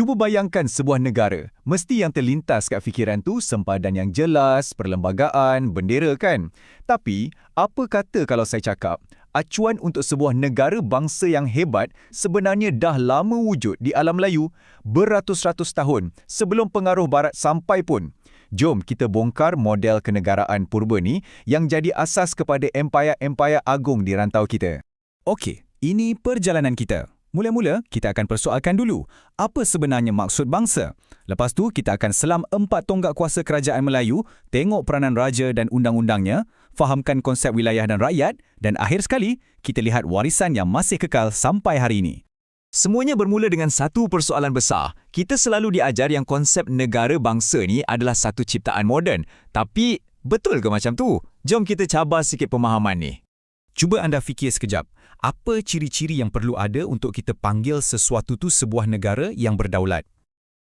Cuba bayangkan sebuah negara, mesti yang terlintas kat fikiran tu sempadan yang jelas, perlembagaan, bendera kan? Tapi, apa kata kalau saya cakap, acuan untuk sebuah negara bangsa yang hebat sebenarnya dah lama wujud di alam Melayu beratus-ratus tahun sebelum pengaruh barat sampai pun. Jom kita bongkar model kenegaraan purba ni yang jadi asas kepada empayar-empayar agung di rantau kita. Okey, ini perjalanan kita. Mula-mula, kita akan persoalkan dulu, apa sebenarnya maksud bangsa? Lepas tu, kita akan selam empat tonggak kuasa kerajaan Melayu, tengok peranan raja dan undang-undangnya, fahamkan konsep wilayah dan rakyat, dan akhir sekali, kita lihat warisan yang masih kekal sampai hari ini. Semuanya bermula dengan satu persoalan besar. Kita selalu diajar yang konsep negara bangsa ni adalah satu ciptaan moden. Tapi, betul ke macam tu? Jom kita cabar sikit pemahaman ni. Cuba anda fikir sekejap, apa ciri-ciri yang perlu ada untuk kita panggil sesuatu tu sebuah negara yang berdaulat?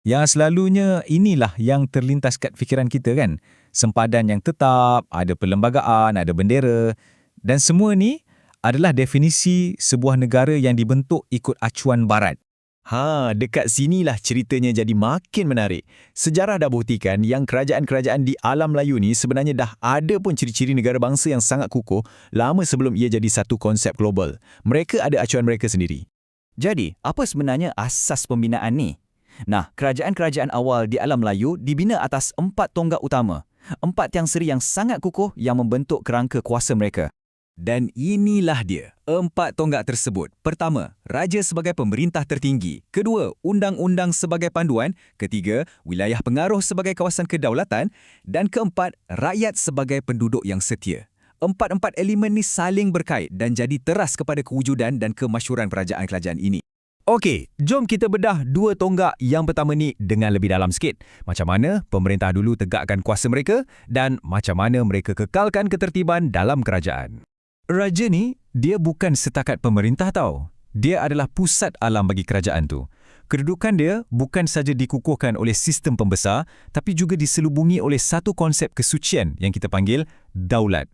Yang selalunya inilah yang terlintas kat fikiran kita kan. Sempadan yang tetap, ada perlembagaan, ada bendera. Dan semua ni adalah definisi sebuah negara yang dibentuk ikut acuan barat. Ha, dekat sinilah ceritanya jadi makin menarik. Sejarah dah buktikan yang kerajaan-kerajaan di alam Melayu ni sebenarnya dah ada pun ciri-ciri negara bangsa yang sangat kukuh lama sebelum ia jadi satu konsep global. Mereka ada acuan mereka sendiri. Jadi, apa sebenarnya asas pembinaan ni? Nah, kerajaan-kerajaan awal di alam Melayu dibina atas empat tonggak utama. Empat tiang seri yang sangat kukuh yang membentuk kerangka kuasa mereka. Dan inilah dia, empat tonggak tersebut. Pertama, raja sebagai pemerintah tertinggi. Kedua, undang-undang sebagai panduan. Ketiga, wilayah pengaruh sebagai kawasan kedaulatan. Dan keempat, rakyat sebagai penduduk yang setia. Empat-empat elemen ni saling berkait dan jadi teras kepada kewujudan dan kemasyuran kerajaan-kerajaan ini. Okey, jom kita bedah dua tonggak yang pertama ni dengan lebih dalam sikit. Macam mana pemerintah dulu tegakkan kuasa mereka dan macam mana mereka kekalkan ketertiban dalam kerajaan. Raja ni, dia bukan setakat pemerintah tau. Dia adalah pusat alam bagi kerajaan tu. Kedudukan dia bukan saja dikukuhkan oleh sistem pembesar, tapi juga diselubungi oleh satu konsep kesucian yang kita panggil daulat.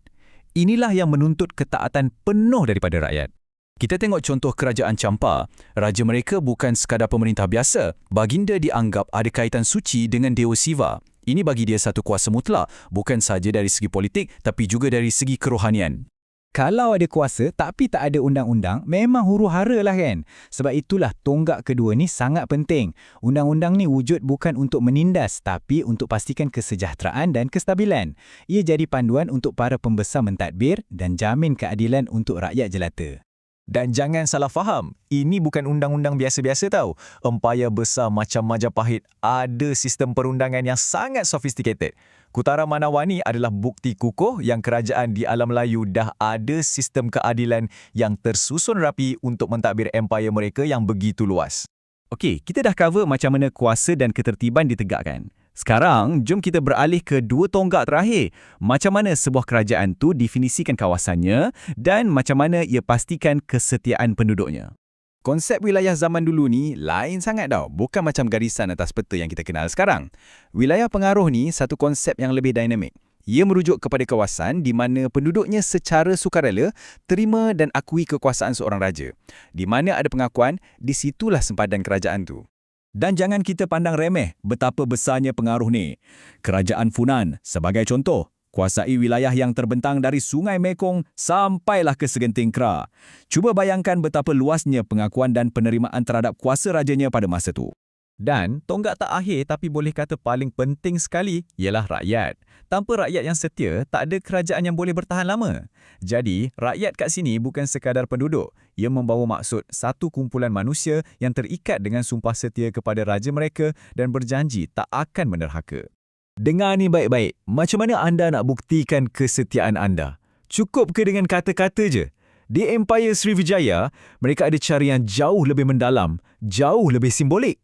Inilah yang menuntut ketaatan penuh daripada rakyat. Kita tengok contoh kerajaan Champa. Raja mereka bukan sekadar pemerintah biasa. Baginda dianggap ada kaitan suci dengan Dewa Siva. Ini bagi dia satu kuasa mutlak, bukan saja dari segi politik tapi juga dari segi kerohanian. Kalau ada kuasa tapi tak ada undang-undang, memang huru hara lah kan? Sebab itulah tonggak kedua ni sangat penting. Undang-undang ni wujud bukan untuk menindas tapi untuk pastikan kesejahteraan dan kestabilan. Ia jadi panduan untuk para pembesar mentadbir dan jamin keadilan untuk rakyat jelata. Dan jangan salah faham, ini bukan undang-undang biasa-biasa tau. Empayar besar macam Majapahit ada sistem perundangan yang sangat sophisticated. Kutara Manawani adalah bukti kukuh yang kerajaan di alam Melayu dah ada sistem keadilan yang tersusun rapi untuk mentadbir empayar mereka yang begitu luas. Okey, kita dah cover macam mana kuasa dan ketertiban ditegakkan. Sekarang, jom kita beralih ke dua tonggak terakhir. Macam mana sebuah kerajaan tu definisikan kawasannya dan macam mana ia pastikan kesetiaan penduduknya. Konsep wilayah zaman dulu ni lain sangat tau, bukan macam garisan atas peta yang kita kenal sekarang. Wilayah pengaruh ni satu konsep yang lebih dinamik. Ia merujuk kepada kawasan di mana penduduknya secara sukarela terima dan akui kekuasaan seorang raja. Di mana ada pengakuan, di situlah sempadan kerajaan tu. Dan jangan kita pandang remeh betapa besarnya pengaruh ni. Kerajaan Funan, sebagai contoh, kuasai wilayah yang terbentang dari Sungai Mekong sampailah ke Segenting Kra. Cuba bayangkan betapa luasnya pengakuan dan penerimaan terhadap kuasa rajanya pada masa itu. Dan tonggak tak akhir tapi boleh kata paling penting sekali ialah rakyat. Tanpa rakyat yang setia, tak ada kerajaan yang boleh bertahan lama. Jadi, rakyat kat sini bukan sekadar penduduk. Ia membawa maksud satu kumpulan manusia yang terikat dengan sumpah setia kepada raja mereka dan berjanji tak akan menerhaka. Dengar ni baik-baik. Macam mana anda nak buktikan kesetiaan anda? Cukup ke dengan kata-kata je? Di Empire Srivijaya, mereka ada cara yang jauh lebih mendalam, jauh lebih simbolik.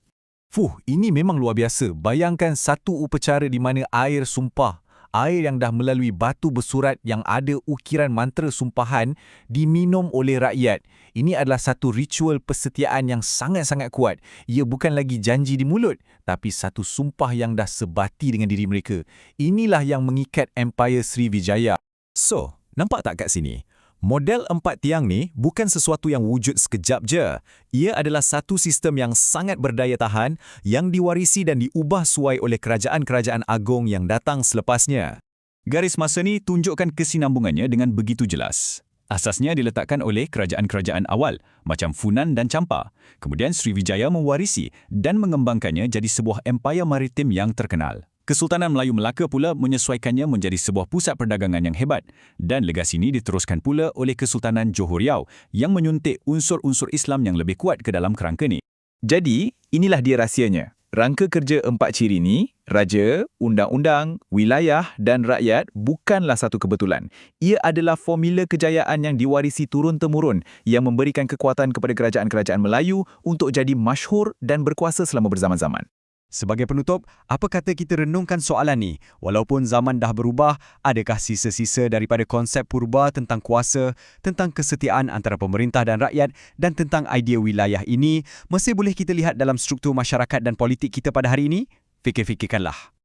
Fuh, ini memang luar biasa. Bayangkan satu upacara di mana air sumpah air yang dah melalui batu bersurat yang ada ukiran mantra sumpahan diminum oleh rakyat. Ini adalah satu ritual persetiaan yang sangat-sangat kuat. Ia bukan lagi janji di mulut, tapi satu sumpah yang dah sebati dengan diri mereka. Inilah yang mengikat Empire Srivijaya. So, nampak tak kat sini? Model empat tiang ni bukan sesuatu yang wujud sekejap je. Ia adalah satu sistem yang sangat berdaya tahan yang diwarisi dan diubah suai oleh kerajaan-kerajaan agung yang datang selepasnya. Garis masa ni tunjukkan kesinambungannya dengan begitu jelas. Asasnya diletakkan oleh kerajaan-kerajaan awal, macam Funan dan Champa. Kemudian Sriwijaya mewarisi dan mengembangkannya jadi sebuah empayar maritim yang terkenal. Kesultanan Melayu Melaka pula menyesuaikannya menjadi sebuah pusat perdagangan yang hebat dan legasi ini diteruskan pula oleh Kesultanan Johor Riau yang menyuntik unsur-unsur Islam yang lebih kuat ke dalam kerangka ni. Jadi, inilah dia rahsianya. Rangka kerja empat ciri ni, raja, undang-undang, wilayah dan rakyat bukanlah satu kebetulan. Ia adalah formula kejayaan yang diwarisi turun-temurun yang memberikan kekuatan kepada kerajaan-kerajaan Melayu untuk jadi masyhur dan berkuasa selama berzaman-zaman. Sebagai penutup, apa kata kita renungkan soalan ni? Walaupun zaman dah berubah, adakah sisa-sisa daripada konsep purba tentang kuasa, tentang kesetiaan antara pemerintah dan rakyat dan tentang idea wilayah ini masih boleh kita lihat dalam struktur masyarakat dan politik kita pada hari ini? Fikir-fikirkanlah.